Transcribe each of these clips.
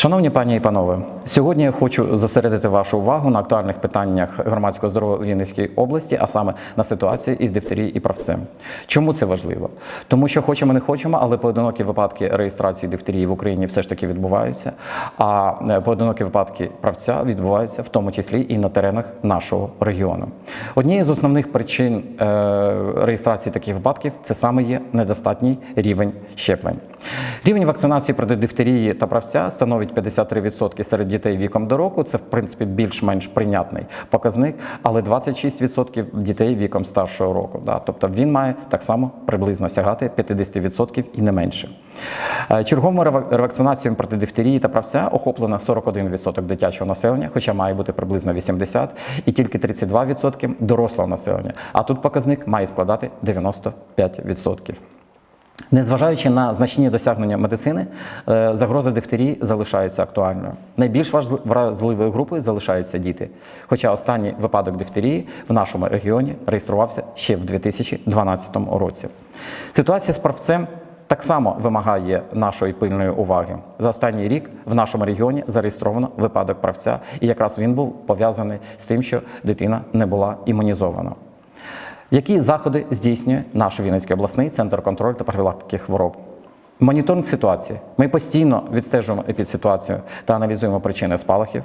Шановні пані і панове, сьогодні я хочу зосередити вашу увагу на актуальних питаннях громадського здоров'я в Вінницькій області, а саме на ситуації із дифтерією і правцем. Чому це важливо? Тому що хочемо не хочемо, але поодинокі випадки реєстрації дифтерії в Україні все ж таки відбуваються. А е, поодинокі випадки правця відбуваються в тому числі і на теренах нашого регіону. Однією з основних причин е, реєстрації таких випадків це саме є недостатній рівень щеплень. Рівень вакцинації проти дифтерії та правця становить 53% серед дітей віком до року. Це в принципі більш-менш прийнятний показник, але 26% дітей віком старшого року. Да? Тобто він має так само приблизно сягати 50% і не менше. Е, Черговою рева- ревакцинацією проти дифтерії та правця охоплено 41% дитячого населення, хоча має бути приблизно 80%, і тільки 32% дорослого населення. А тут показник має складати 95%. Незважаючи на значні досягнення медицини, е, загроза дифтерії залишається актуальною. Найбільш вразливою групою залишаються діти. Хоча останній випадок дифтерії в нашому регіоні реєструвався ще в 2012 році. Ситуація з правцем так само вимагає нашої пильної уваги. За останній рік в нашому регіоні зареєстровано випадок правця, і якраз він був пов'язаний з тим, що дитина не була імунізована. Які заходи здійснює наш Вінницький обласний центр контролю та профілактики хвороб? Моніторинг ситуації. Ми постійно відстежуємо епідситуацію та аналізуємо причини спалахів.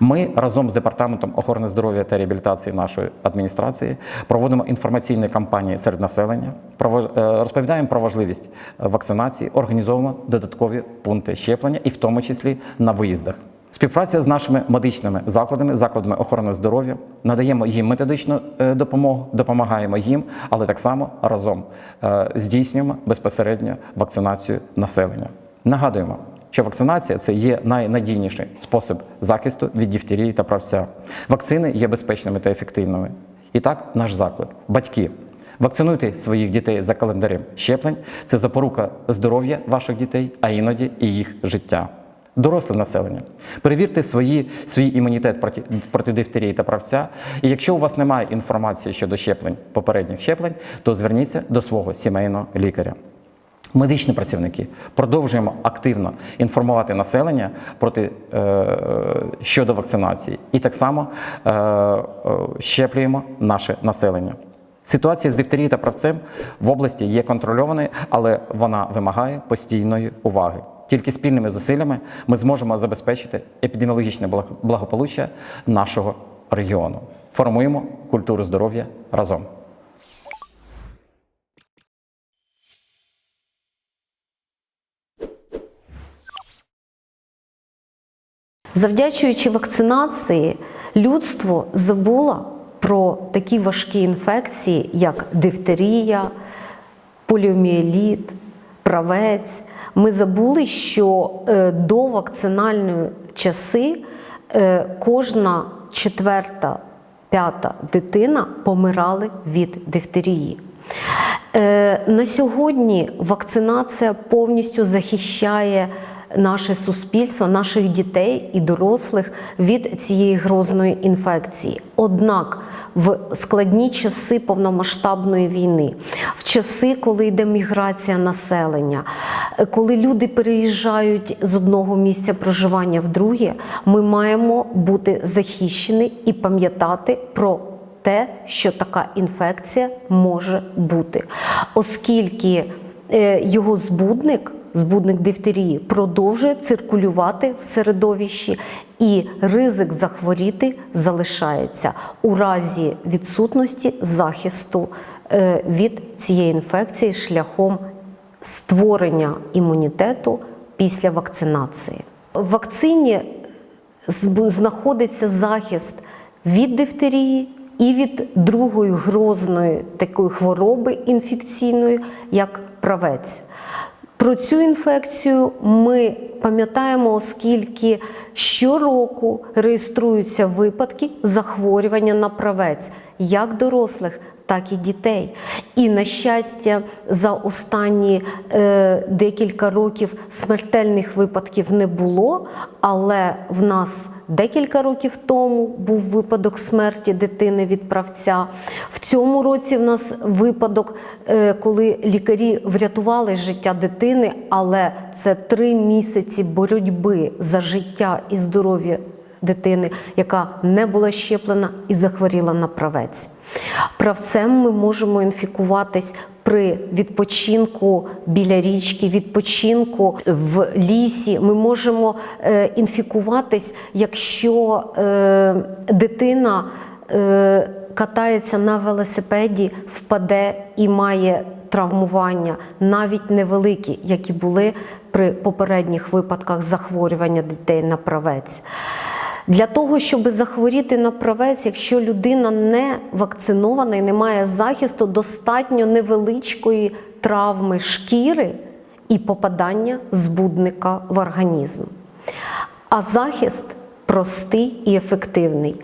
Ми разом з департаментом охорони здоров'я та реабілітації нашої адміністрації проводимо інформаційні кампанії серед населення, е, розповідаємо про важливість е, вакцинації, організовуємо додаткові пункти щеплення, і в тому числі на виїздах. Співпраця з нашими медичними закладами, закладами охорони здоров'я, надаємо їм методичну е, допомогу, допомагаємо їм, але так само разом е, здійснюємо безпосередньо вакцинацію населення. Нагадуємо, що вакцинація це є найнадійніший спосіб захисту від дифтерії та правця. Вакцини є безпечними та ефективними. І так, наш заклик. Батьки, вакцинуйте своїх дітей за календарем щеплень. Це запорука здоров'я ваших дітей, а іноді і їх життя. Доросле населення. Перевірте свої, свій імунітет проти, проти дифтерії та правця. І якщо у вас немає інформації щодо щеплень, попередніх щеплень, то зверніться до свого сімейного лікаря. Медичні працівники продовжуємо активно інформувати населення проти, е, щодо вакцинації і так само е, е, щеплюємо наше населення. Ситуація з дифтерією та правцем в області є контрольованою, але вона вимагає постійної уваги. Тільки спільними зусиллями ми зможемо забезпечити епідеміологічне благополуччя нашого регіону. Формуємо культуру здоров'я разом. Завдячуючи вакцинації, людство забуло про такі важкі інфекції, як дифтерія, поліоміеліт, правець. Ми забули, що е, до вакцинальної часи е, кожна четверта, п'ята дитина помирали від дифтерії. Е, На сьогодні вакцинація повністю захищає наше суспільство, наших дітей і дорослих від цієї грозної інфекції. Однак в складні часи повномасштабної війни, в часи, коли йде міграція населення, коли люди переїжджають з одного місця проживання в друге, ми маємо бути захищені і пам'ятати про те, що така інфекція може бути, оскільки е, його збудник, збудник дифтерії, продовжує циркулювати в середовищі, і ризик захворіти залишається у разі відсутності захисту е, від цієї інфекції шляхом створення імунітету після вакцинації. В вакцині знаходиться захист від дифтерії і від другої грозної такої хвороби інфекційної, як правець. Про цю інфекцію ми пам'ятаємо, оскільки щороку реєструються випадки захворювання на правець як дорослих, так і дітей. І на щастя, за останні е, декілька років смертельних випадків не було, але в нас декілька років тому був випадок смерті дитини від правця. В цьому році в нас випадок, е, коли лікарі врятували життя дитини, але це три місяці боротьби за життя і здоров'я дитини, яка не була щеплена і захворіла на правець. Правцем ми можемо інфікуватись при відпочинку біля річки, відпочинку в лісі. Ми можемо е, інфікуватись, якщо е, дитина е, катається на велосипеді, впаде і має травмування, навіть невеликі, які були при попередніх випадках захворювання дітей на правець. Для того, щоб захворіти на правець, якщо людина не вакцинована і не має захисту, достатньо невеличкої травми шкіри і попадання збудника в організм. А захист простий і ефективний.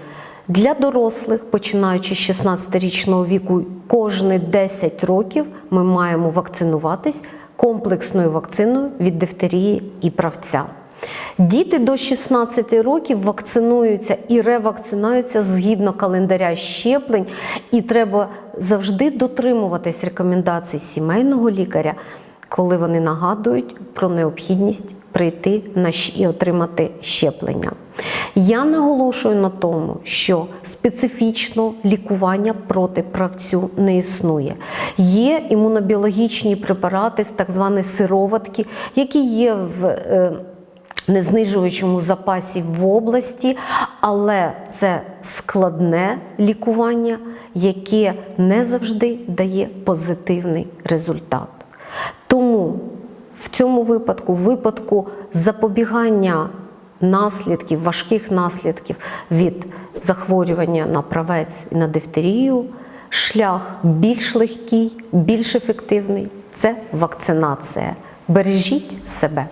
Для дорослих, починаючи з 16-річного віку, кожні 10 років ми маємо вакцинуватись комплексною вакциною від дифтерії і правця. Діти до 16 років вакцинуються і ревакцинуються згідно календаря щеплень, і треба завжди дотримуватись рекомендацій сімейного лікаря, коли вони нагадують про необхідність прийти і отримати щеплення. Я наголошую на тому, що специфічного лікування проти правцю не існує. Є імунобіологічні препарати, так звані сироватки, які є в е, незнижуючому запасі в області, але це складне лікування, яке не завжди дає позитивний результат. Тому в цьому випадку, в випадку запобігання наслідків, важких наслідків від захворювання на правець і на дифтерію, шлях більш легкий, більш ефективний це вакцинація. Бережіть себе.